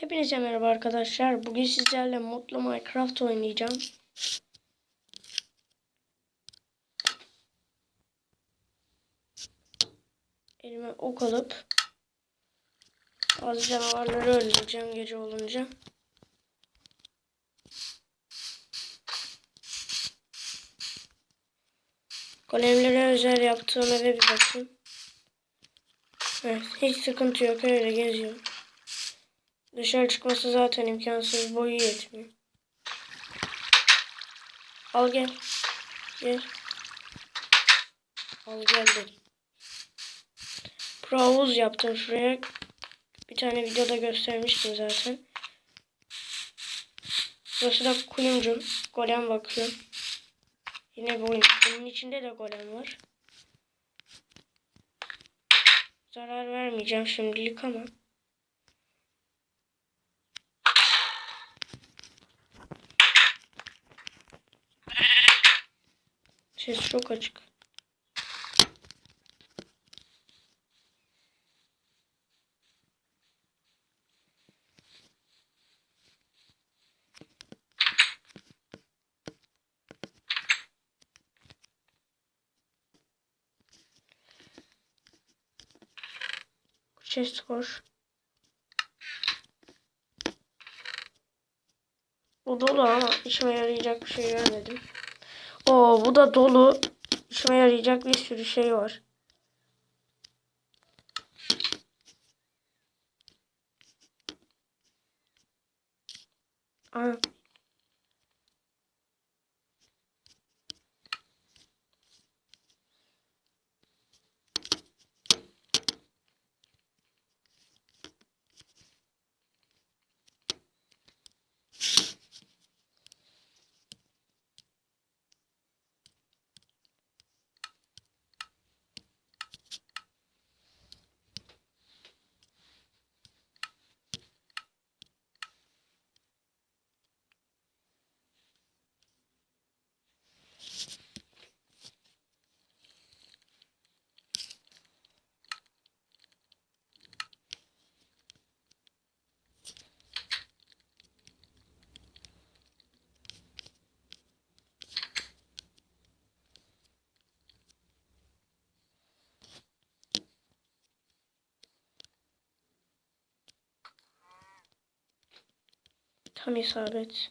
Hepinize merhaba arkadaşlar. Bugün sizlerle Mutlu Minecraft oynayacağım. Elime ok alıp bazı canavarları öldüreceğim gece olunca. Golemlere özel yaptığım eve bir bakayım. Evet, hiç sıkıntı yok öyle geziyor. Dışarı çıkması zaten imkansız boyu yetmiyor. Al gel. Gel. Al gel dedim. Pro havuz yaptım şuraya. Bir tane videoda göstermiştim zaten. Burası da kuyumcu. Golem bakıyor. Yine bu bunun içinde de golem var. Zarar vermeyeceğim şimdilik ama. Ses çok açık. Chest koş. Bu dolu ama işime yarayacak bir şey görmedim. Oo bu da dolu. İşime yarayacak bir sürü şey var. Aa. Tam isabet.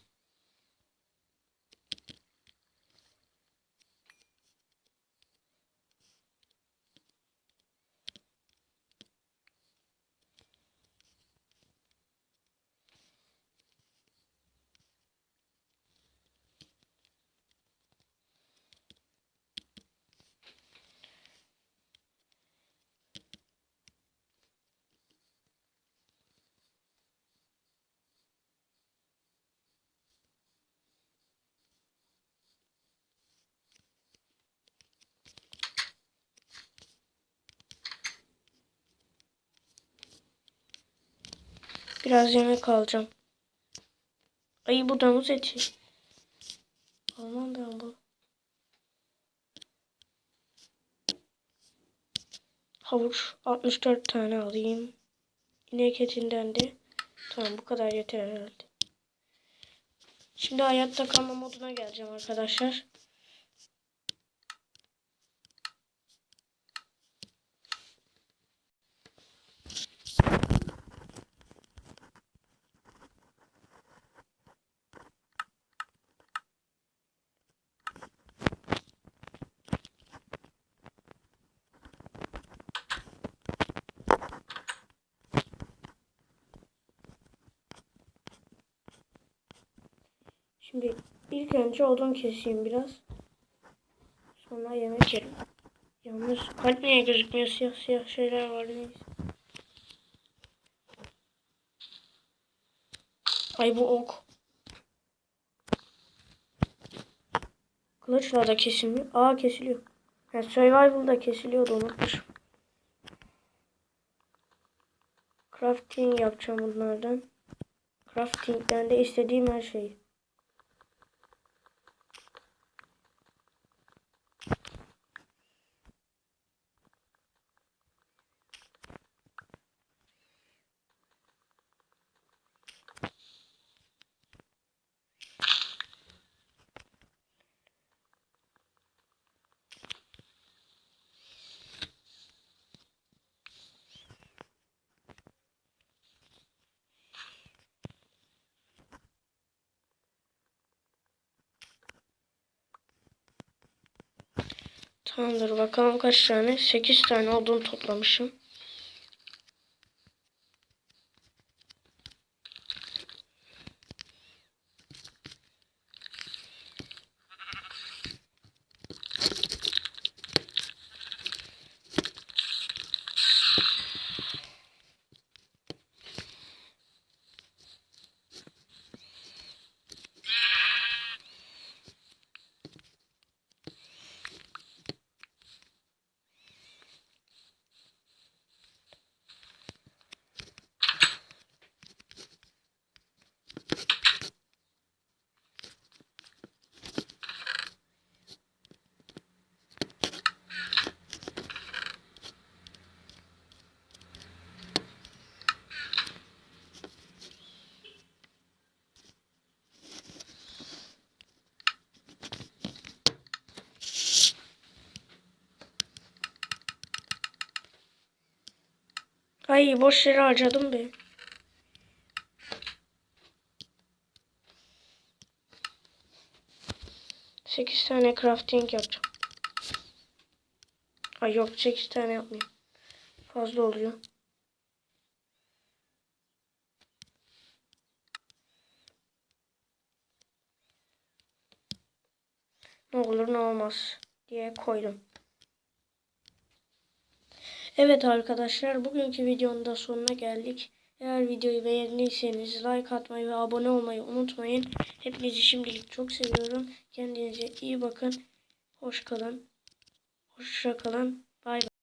Biraz yemek alacağım. Ay bu domuz eti. Almam ben bu. Havuç 64 tane alayım. İnek etinden de. Tamam bu kadar yeter herhalde. Şimdi hayatta kalma moduna geleceğim arkadaşlar. Şimdi ilk önce odun keseyim biraz. Sonra yemek yerim. Yalnız kalp niye gözükmüyor? Siyah siyah şeyler var neyse. Ay bu ok. Kılıçla da kesilmiyor. Aa kesiliyor. Yani survival'da kesiliyordu unutmuşum. Crafting yapacağım bunlardan. Crafting'den de istediğim her şeyi. Tamamdır bakalım kaç tane? 8 tane odun toplamışım. Ay boş yere harcadım be. Sekiz tane crafting yapacağım. Ay yok sekiz tane yapmayayım. Fazla oluyor. Ne olur ne olmaz diye koydum. Evet arkadaşlar bugünkü videonun da sonuna geldik. Eğer videoyu beğendiyseniz like atmayı ve abone olmayı unutmayın. Hepinizi şimdilik çok seviyorum. Kendinize iyi bakın. Hoş kalın. Hoşça kalın. Bay bay.